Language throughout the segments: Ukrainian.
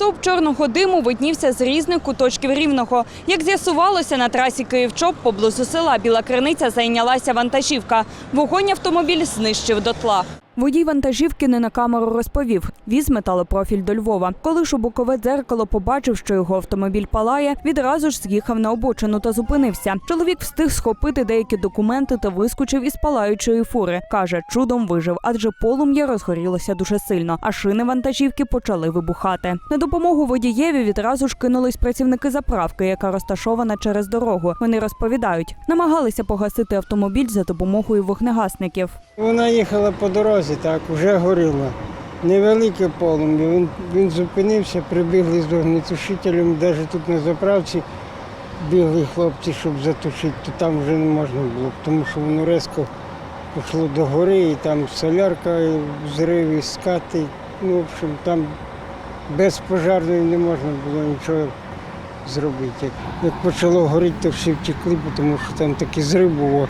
Стовп чорного диму виднівся з різних куточків рівного. Як з'ясувалося, на трасі Київ-Чоп поблизу села Біла Криниця зайнялася вантажівка. Вогонь автомобіль знищив дотла. Водій вантажівки не на камеру розповів. Віз металопрофіль до Львова. Коли ж у бокове дзеркало побачив, що його автомобіль палає, відразу ж з'їхав на обочину та зупинився. Чоловік встиг схопити деякі документи та вискочив із палаючої фури. Каже, чудом вижив, адже полум'я розгорілося дуже сильно, а шини вантажівки почали вибухати. На допомогу водієві відразу ж кинулись працівники заправки, яка розташована через дорогу. Вони розповідають, намагалися погасити автомобіль за допомогою вогнегасників. Вона їхала по дорозі, так, вже горіло. Невелике полум'я. Він, він зупинився, прибігли з вогнетушителем, навіть тут на заправці бігли хлопці, щоб затушити, то там вже не можна було, тому що воно резко пішло до гори, і там солярка, і взрив, і скати. Ну, в общем, там без пожарної не можна було нічого зробити. Як, почало горіти, то всі втекли, тому що там такий зрив був,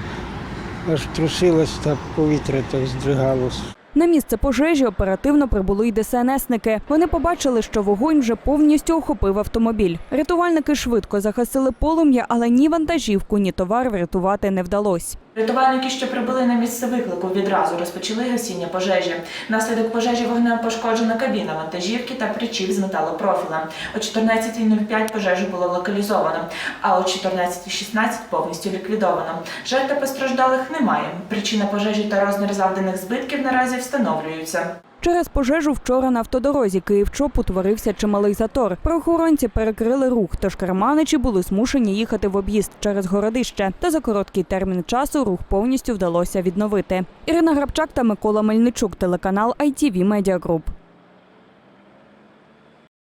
аж трусилось та повітря так здригалось. На місце пожежі оперативно прибули й ДСНСники. Вони побачили, що вогонь вже повністю охопив автомобіль. Рятувальники швидко загасили полум'я, але ні вантажівку, ні товар врятувати не вдалося. Рятувальники, що прибули на місце виклику, відразу розпочали гасіння пожежі. Внаслідок пожежі вогнем пошкоджена кабіна вантажівки та причіп з металопрофіла. О 14.05 пожежу було локалізовано, а о 14.16 повністю ліквідовано. Жертв постраждалих немає. Причина пожежі та розмір завданих збитків наразі встановлюються. Через пожежу вчора на автодорозі Київ-Чоп утворився чималий затор. Правоохоронці перекрили рух, тож керманичі були змушені їхати в об'їзд через городище. Та за короткий термін часу рух повністю вдалося відновити. Ірина Грабчак та Микола Мельничук, телеканал ITV Media Group.